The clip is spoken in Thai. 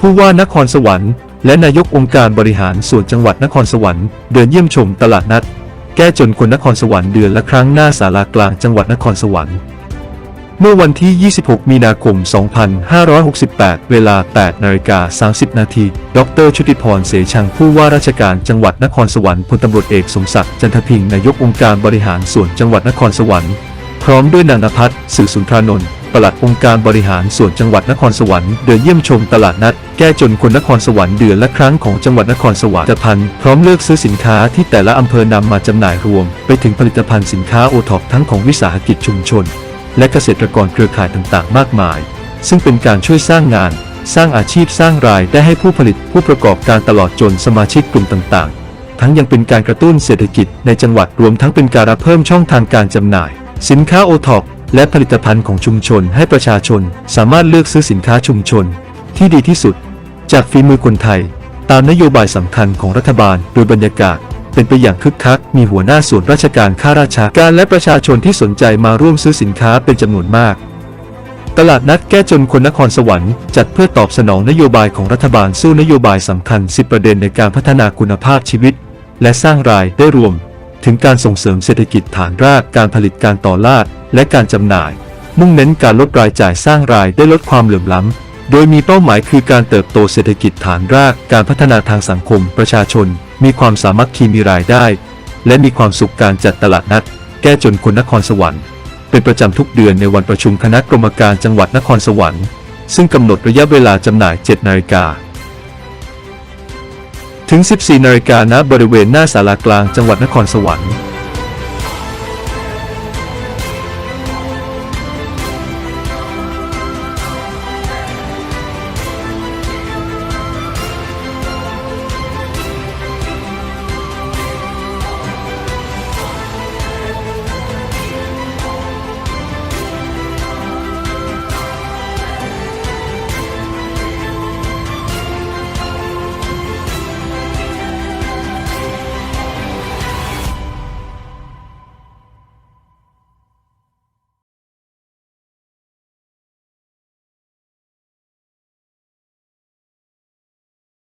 ผู้ว่านครสวรรค์และนายกองค์การบริหารส่วนจังหวัดนครสวรรค์เดินเยี่ยมชมตลาดนัด แก้จนคนนครสวรรค์เดือนละครั้งหน้าศาลากลางจังหวัดนครสวรรค์ เมื่อวันที่ 26 มีนาคม 2568 เวลา 8 นาฬิกา 30 นาที ดร ชุติพร เสชัง ผู้ว่าราชการจังหวัดนครสวรรค์ พลตำรวจเอกสมศักดิ์ จันทพิง นายกองค์การบริหารส่วนจังหวัดนครสวรรค์ พร้อมด้วยนางนภัสสื่อสุนทรานนท์ ปลัดองค์การบริหารส่วนจังหวัดนครสวรรค์เดินเยี่ยมชมตลาดนัด แก้จนคนนครสวรรค์เดือนละครั้งของจังหวัดนครสวรรค์จะพันพร้อมเลือกซื้อสินค้าที่แต่ละอำเภอนำมาจำหน่ายรวม ไปถึงผลิตภัณฑ์สินค้าโอท็อปทั้งของวิสาหกิจชุมชน และเกษตรกรเครือข่ายต่างๆ มากมาย ซึ่งเป็นการช่วยสร้างงาน สร้างอาชีพสร้างรายได้ให้ผู้ผลิตผู้ประกอบการตลอดจนสมาชิกกลุ่มต่างๆ ทั้งยังเป็นการกระตุ้นเศรษฐกิจในจังหวัดรวมทั้งเป็นการเพิ่มช่องทางการจำหน่าย สินค้าโอท็อป และผลิตภัณฑ์ของชุมชนให้ประชาชนสามารถเลือกซื้อสินค้าชุมชนที่ดีที่สุด จากฝีมือคนไทย ตามนโยบายสำคัญของรัฐบาลโดยบรรยากาศเป็นไปอย่างคึกคัก มีหัวหน้าส่วนราชการข้าราชการและประชาชนที่สนใจมาร่วมซื้อสินค้าเป็นจำนวนมาก ตลาดนัดแก้จนคนนครสวรรค์จัดเพื่อตอบสนองนโยบายของรัฐบาลสู้นโยบายสำคัญ 10 ประเด็นในการพัฒนาคุณภาพชีวิต และสร้างรายได้รวม ถึงการส่งเสริมเศรษฐกิจฐานรากการผลิตการต่อลาดและการจำหน่าย มุ่งเน้นการลดรายจ่ายสร้างรายได้ลดความเหลื่อมล้ำ โดยมีเป้าหมายคือการเติบโตเศรษฐกิจฐานรากการพัฒนาทางสังคม ประชาชน มีความสามัคคีมีรายได้ และมีความสุขการจัดตลาดนัด แก้จนคนนครสวรรค์ เป็นประจำทุกเดือนในวันประชุมคณะกรรมการจังหวัดนครสวรรค์ ซึ่งกำหนดระยะเวลาจำหน่าย 7 นาฬิกา ถึง 14 นาฬิกาณบริเวณหน้าศาลากลางจังหวัดนครสวรรค์